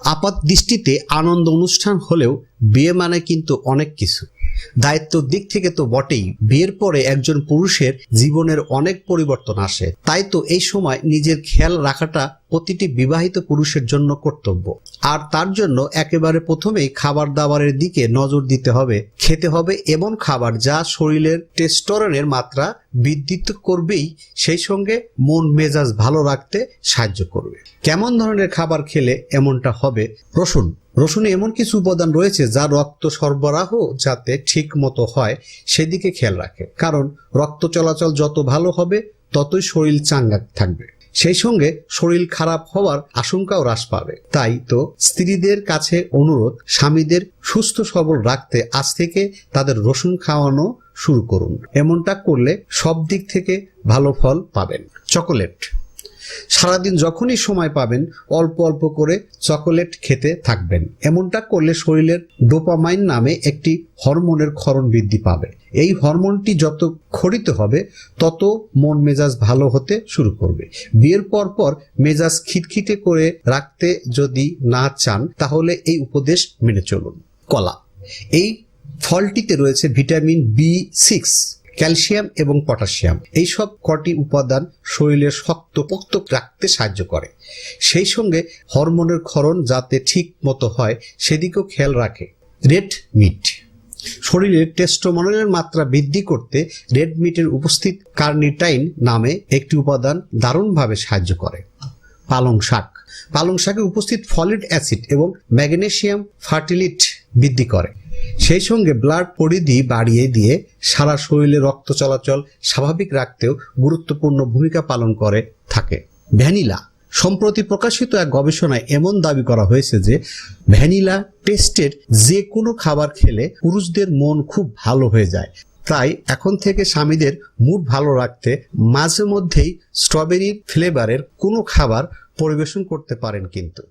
আপাত দৃষ্টিতে আনন্দ অনুষ্ঠান হলেও বিয়ে মানে কিন্তু অনেক কিছু। দায়িত্বর দিক থেকে তো বটেই। বিয়ের পরে একজন পুরুষের জীবনের অনেক পরিবর্তন আসে। তাই তো এই সময় নিজের খেয়াল রাখাটা প্রতিটি বিবাহিত পুরুষের জন্য কর্তব্য। আর তার জন্য একেবারে প্রথমেই খাবার দাবারের দিকে নজর দিতে হবে। খেতে হবে এমন খাবার যা শরীরের টেস্টোরনের মাত্রা বৃদ্ধি করবেই, সেই সঙ্গে মন মেজাজ ভালো রাখতে সাহায্য করবে। কেমন ধরনের খাবার খেলে এমনটা হবে? রসুন রসুনে এমন কিছু উপাদান রয়েছে যা রক্ত সরবরাহ যাতে ঠিক মতো হয় সেদিকে খেয়াল রাখে। কারণ রক্ত চলাচল যত ভালো হবে, ততই শরীর চাঙ্গা থাকবে। সেই সঙ্গে শরীর খারাপ হওয়ার আশঙ্কাও হ্রাস পাবে। তাই তো স্ত্রীদের কাছে অনুরোধ, স্বামীদের সুস্থ সবল রাখতে আজ থেকে তাদের রসুন খাওয়ানো শুরু করুন। এমনটা করলে সব দিক থেকে ভালো ফল পাবেন। চকোলেট। সারাদিন যখনই সময় পাবেন, অল্প অল্প করে চকোলেট খেতে থাকবেন। এমনটা করলে শরীরের ডোপামাইন নামে একটি হরমোনের ক্ষরণ বৃদ্ধি পাবে। এই হরমোনটি যত খরিত হবে, তত মন মেজাজ ভালো হতে শুরু করবে। বিয়ের পর পর মেজাজ খিটখিটে করে রাখতে যদি না চান, তাহলে এই উপদেশ মেনে চলুন। কলা। এই ফলটিতে রয়েছে ভিটামিন বি সিক্স। ক্যালসিয়াম এবং পটাশিয়াম। এইসব কটি উপাদান শরীরে শক্ত পোক্ত রাখতে সাহায্য করে। সেই সঙ্গে হরমোনের ক্ষরণ যাতে ঠিক মতো হয়, সেদিকেও খেয়াল রাখে রেড মিট। শরীরের টেস্টোমরনের মাত্রা বৃদ্ধি করতে রেড মিটের উপস্থিত কার্নিটাইন নামে একটি উপাদান দারুণভাবে সাহায্য করে। পালং শাক। পালং শাকে উপস্থিত ফলিক অ্যাসিড এবং ম্যাগনেসিয়াম ফার্টিলিট বৃদ্ধি করে। সেই সঙ্গে ব্লাড পরিধি বাড়িয়ে দিয়ে সারা শরীরে রক্ত চলাচল স্বাভাবিক রাখতেও গুরুত্বপূর্ণ ভূমিকা পালন করে, থাকে। ভ্যানিলা। সম্প্রতি প্রকাশিত এক গবেষণায় এমন দাবি করা হয়েছে যে, ভ্যানিলা টেস্টের যে কোনো খাবার খেলে পুরুষদের মন খুব ভালো হয়ে যায়। তাই এখন থেকে স্বামীদের মুড ভালো রাখতে মাঝে মধ্যেই স্ট্রবেরি ফ্লেভারের কোনো খাবার পরিবেশন করতে পারেন কিন্তু।